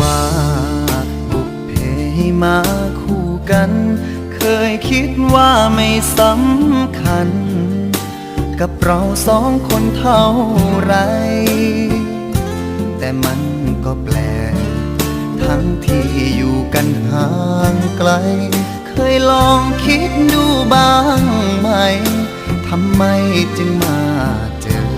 ว่าบุพเพมาคู่กัน เคยคิดว่าไม่สำคัญ กับเราสองคนเท่าไร แต่มันก็แปลทั้งที่อยู่กันห่างไกล เคยลองคิดดูบ้างไหมทำไมจึงมาเจอ